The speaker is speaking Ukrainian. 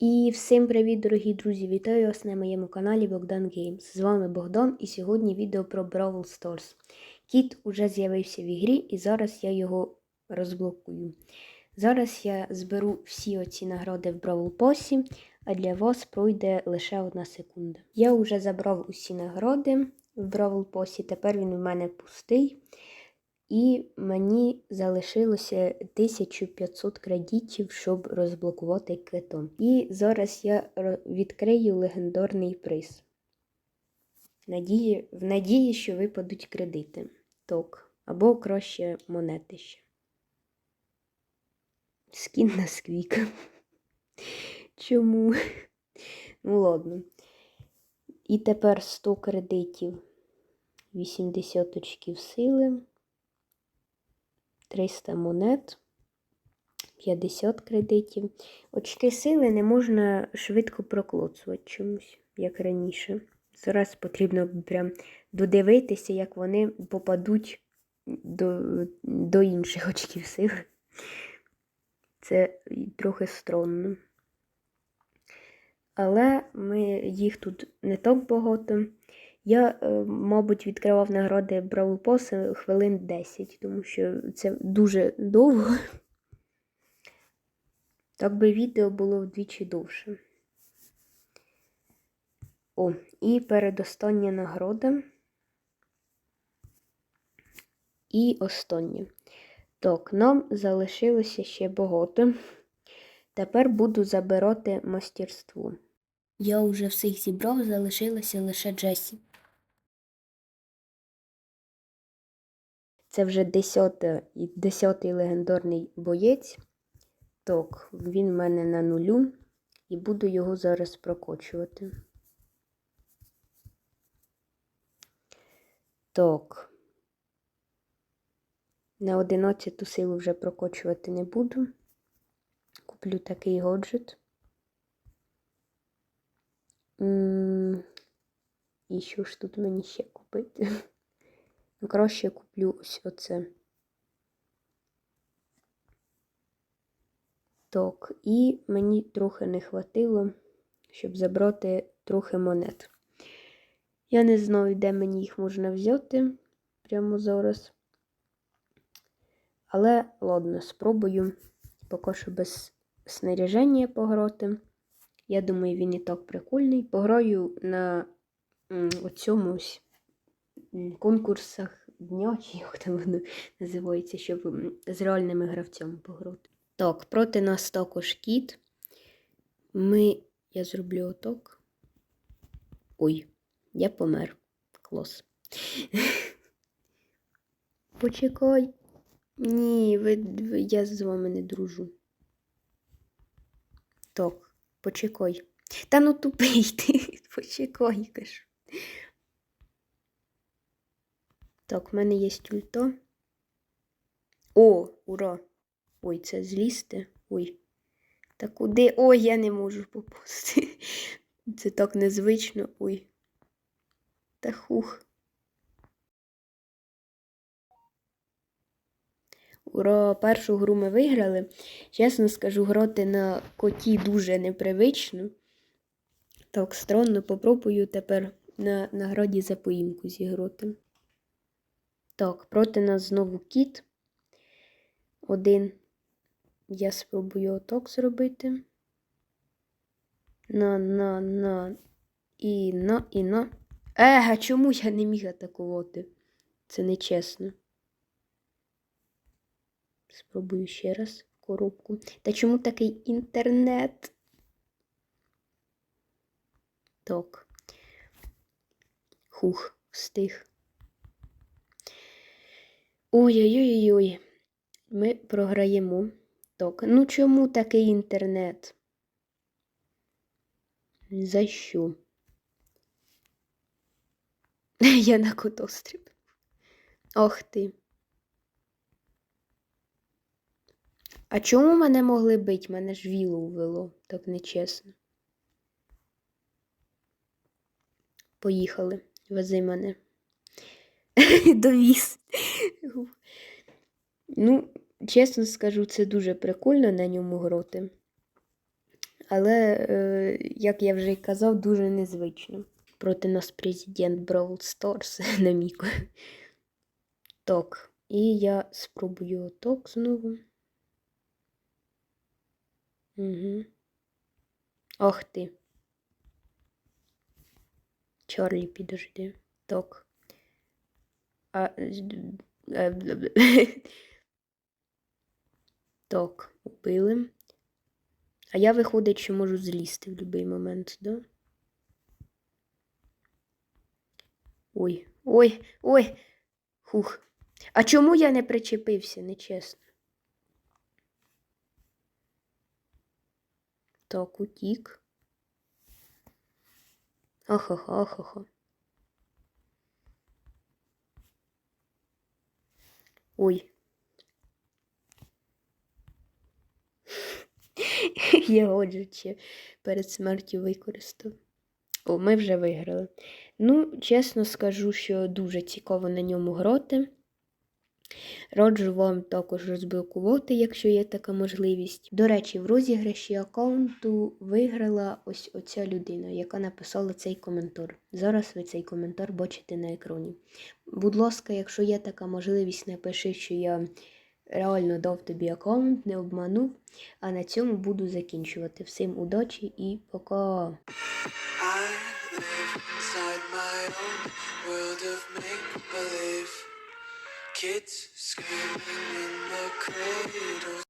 І всім привіт, дорогі друзі! Вітаю вас на моєму каналі Богдан Геймс. З вами Богдан і сьогодні відео про Brawl Stars. Кіт уже з'явився в ігрі і зараз я його розблокую. Зараз я зберу всі оці награди в Brawl Pass, а для вас пройде лише одна секунда. Я вже забрав усі награди в Brawl Pass, тепер він у мене пустий. І мені залишилося 1500 кредитів, щоб розблокувати квитон. І зараз я відкрию легендарний приз. Надії, в надії, що випадуть кредити. Ток. Або краще монети ще. Скін на сквік. Чому? Ну, ладно. І тепер 100 кредитів, 80 очків сили. 300 монет, 50 кредитів. Очки сили не можна швидко проклоцувати чомусь, як раніше. Зараз потрібно прям додивитися, як вони попадуть до, до інших очків сили. Це трохи странно. Але ми, їх тут не так багато. Я, е, мабуть, відкривав награди Brawl Pass хвилин 10, тому що це дуже довго. Так би відео було вдвічі довше. О, і передостання нагорода. І остання. Так, нам залишилося ще багато. Тепер буду забирати мастерство. Я вже всіх зібрав, залишилося лише Джесі. Це вже 10, 10 легендарний боєць. Так, він в мене на нулю. І буду його зараз прокочувати. Так. На 11 силу вже прокочувати не буду. Куплю такий годжет. І що ж тут мені ще купити? Ну, краще куплю ось оце. Так, і мені трохи не хватило, щоб забрати трохи монет. Я не знаю, де мені їх можна взяти прямо зараз. Але ладно, спробую поки що без снаряження пограти. Я думаю, він і так прикольний. Пограю на м, оцьому ось м, конкурсах дня, чи як там воно називається, щоб з реальними гравцями пограти. Так, проти нас також кіт. Ми. Я зроблю оток. Ой, я помер. Клас. Почекай. Ні, ви, ви- я з вами не дружу. Так, почекай. Та ну тупий ти, почекай, кажу. Так, в мене є ульта. О, ура! Ой, це злізти. Ой. Та куди? Ой, я не можу попасти. Це так незвично. Ой. Та хух. Ура, першу гру ми виграли. Чесно скажу, грати на коті дуже непривично. Так странно, попробую тепер на награді за поїмку зіграти. Так, проти нас знову кіт. Один. Я спробую отак зробити. На, на, на. І на, і на. Ега, чому я не міг атакувати? Це нечесно. Спробую ще раз коробку. Та чому такий інтернет? Так. Хух, встиг. Ой-ой-ой-ой. Ми програємо. Так, ну чому такий інтернет? За що? Я на котостріб. Ох ти. А чому мене могли бить? Мене ж віло ввело, так нечесно. Поїхали, вези мене. Довіз. Ну, чесно скажу, це дуже прикольно на ньому гроти. Але, е, як я вже й казав, дуже незвично. Проти нас президент Бравл Старс на міку. Так, і я спробую оток знову. Угу. Ах ти. Чарлі, підожди. Так. А... е. Так, убили. А я, виходить, що можу злізти в будь-який момент, да? Ой, ой, ой. Хух. А чому я не причепився, нечесно? Так, утік. Ахаха, ахаха. Ой. Я отже перед смертю використав. О, ми вже виграли. Ну, чесно скажу, що дуже цікаво на ньому грати. Раджу вам також розблокувати, якщо є така можливість. До речі, в розіграші аккаунту виграла ось оця людина, яка написала цей коментар. Зараз ви цей коментар бачите на екрані. Будь ласка, якщо є така можливість, напиши, що я реально дав тобі аккаунт, не обманув. А на цьому буду закінчувати. Всім удачі і пока! Kids screaming in the cradles.